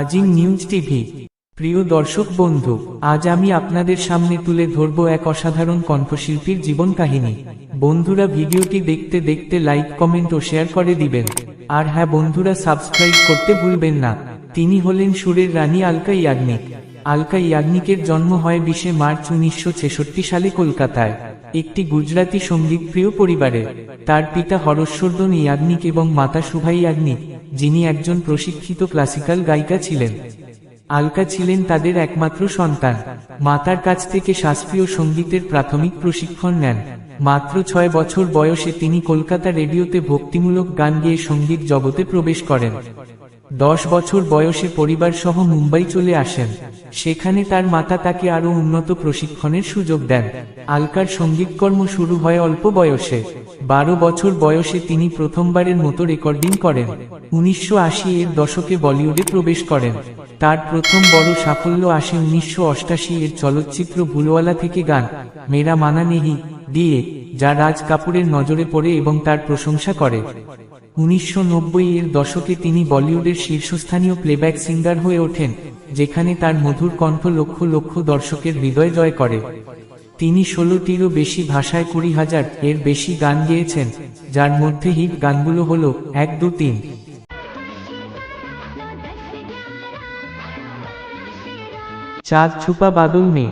আজিং news TV. প্রিয় দর্শক বন্ধু, আজ আমি আপনাদের সামনে তুলে ধরব এক অসাধারণ কণ্ঠশিল্পীর জীবন কাহিনী। বন্ধুরা ভিডিওটি দেখতে দেখতে লাইক, কমেন্ট ও শেয়ার করে দিবেন। আর হ্যাঁ বন্ধুরা, সাবস্ক্রাইব করতে ভুলবেন না। তিনি হলেন সুরের রানী আলকা ইয়াগনিক আলকা ইয়াগনিকের জন্ম হয় বিশে মার্চ উনিশশো ছেষট্টি সালে কলকাতায়। একটি গুজরাটি সংগীত প্রিয় পরিবারে তার পিতা হরস্বর্ধন ইয়াগনিক এবং মাতা সুভাই ইয়াগনিক যিনি একজন প্রশিক্ষিত ক্লাসিক্যাল গায়িকা ছিলেন। আলকা ছিলেন তাদের একমাত্র সন্তান। মাতার কাছ থেকে শাস্ত্রীয় সঙ্গীতের প্রাথমিক প্রশিক্ষণ নেন। মাত্র ছয় বছর বয়সে তিনি কলকাতা রেডিওতে ভক্তিমূলক গান গেয়ে সংগীত জগতে প্রবেশ করেন। দশ বছর বয়সে পরিবার সহ মুম্বাই চলে আসেন। সেখানে তার মাতা তাকে আরও উন্নত প্রশিক্ষণের সুযোগ দেন। আলকার সঙ্গীতকর্ম শুরু হয় অল্প বয়সে। বারো বছর বয়সে তিনি প্রথমবারের মতো রেকর্ডিং করেন। উনিশশো আশি এর দশকে বলিউডে প্রবেশ করেন। তার প্রথম বড় সাফল্য আসে উনিশশো অষ্টাশি এর চলচ্চিত্র ভুলওয়ালা থেকে গান, মেরা মানা নেহি, দিয়ে, যা রাজ কাপুরের নজরে পড়ে এবং তার প্রশংসা করে। উনিশশো নব্বই এর দশকে তিনি বলিউডের শীর্ষস্থানীয় প্লেব্যাক সিঙ্গার হয়ে ওঠেন, যেখানে তার মধুর কণ্ঠ লক্ষ লক্ষ দর্শকের হৃদয় জয় করে। তিনি ষোলোটিরও বেশি ভাষায় কুড়ি হাজার এর বেশি গান গেয়েছেন, যার মধ্যে হিট গানগুলো হল এক, দু, তিন। চাঁদ, ছুপা, বাদল মে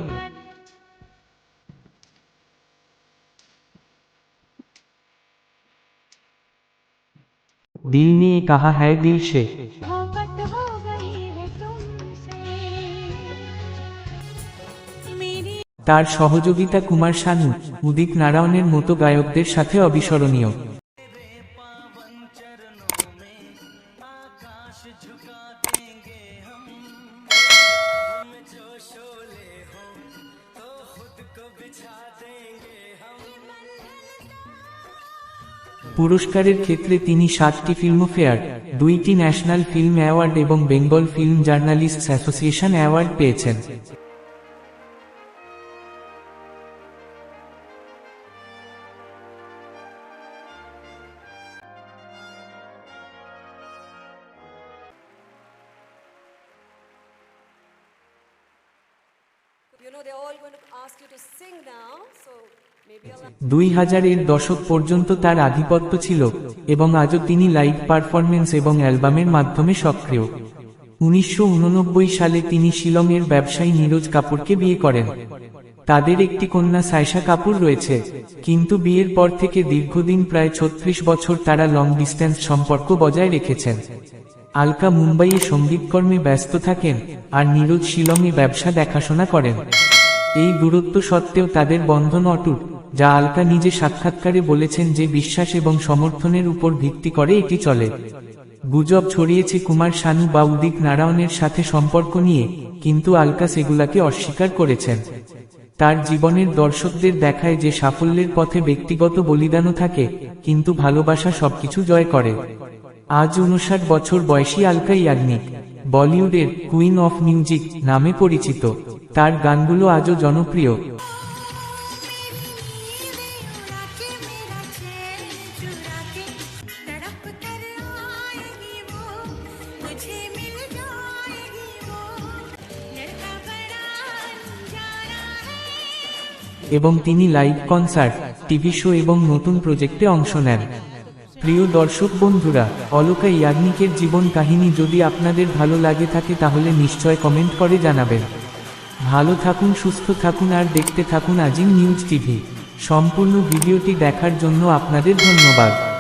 दिल ने कहा है दिल से मोहब्बत हो गई है तुमसे मेरी তার সহযোগিতা কুমার শানু উদিত নারায়ণের মতো গায়কদের সাথে অবিস্মরণীয় পুরস্কারের ক্ষেত্রে তিনি সাতটি ফিল্মফেয়ার, দুইটি ন্যাশনাল ফিল্ম অ্যাওয়ার্ড এবং Bengal film journalists association award পেয়েছেন। দুই হাজারের দশক পর্যন্ত তার আধিপত্য ছিল এবং আজও তিনি লাইভ পারফরমেন্স এবং অ্যালবামের মাধ্যমে সক্রিয়। উনিশশো উননব্বই সালে তিনি শিলংয়ের ব্যবসায়ী নীরজ কাপুরকে বিয়ে করেন। তাদের একটি কন্যা সায়সা কাপুর রয়েছে, কিন্তু বিয়ের পর থেকে দীর্ঘদিন প্রায় ছত্রিশ বছর তারা লং ডিস্টেন্স সম্পর্ক বজায় রেখেছেন। আলকা মুম্বাইয়ে সঙ্গীতকর্মে ব্যস্ত থাকেন আর নীরজ শিলংয়ে ব্যবসা দেখাশোনা করেন। এই দূরত্ব সত্ত্বেও তাদের বন্ধন অটুট, যা আলকা নিজে সাক্ষাৎকারে বলেছেন যে বিশ্বাস এবং সমর্থনের উপর ভিত্তি করে এটি চলে। গুজব ছড়িয়েছে কুমার শানু বা উদিত নারায়ণের সাথে সম্পর্ক নিয়ে, কিন্তু আলকা সেগুলাকে অস্বীকার করেছেন। তার জীবনের দর্শকদের দেখায় যে সাফল্যের পথে ব্যক্তিগত বলিদানও থাকে, কিন্তু ভালোবাসা সবকিছু জয় করে। আজ উনষাট বছর বয়সী আলকা ইয়াগনিক বলিউডের কুইন অফ মিউজিক নামে পরিচিত। তার গানগুলো আজও জনপ্রিয়। এবং তিনি লাইভ কনসার্ট, টিভি শো এবং নতুন প্রজেক্টে অংশ নেন। প্রিয় দর্শক বন্ধুরা, অলকা ইয়াগনিকের জীবন কাহিনী যদি আপনাদের ভালো লাগে থাকে তাহলে নিশ্চয় কমেন্ট করে জানাবেন। ভালো থাকুন, সুস্থ থাকুন আর দেখতে থাকুন আজিম নিউজ টিভি। সম্পূর্ণ ভিডিওটি দেখার জন্য আপনাদের ধন্যবাদ।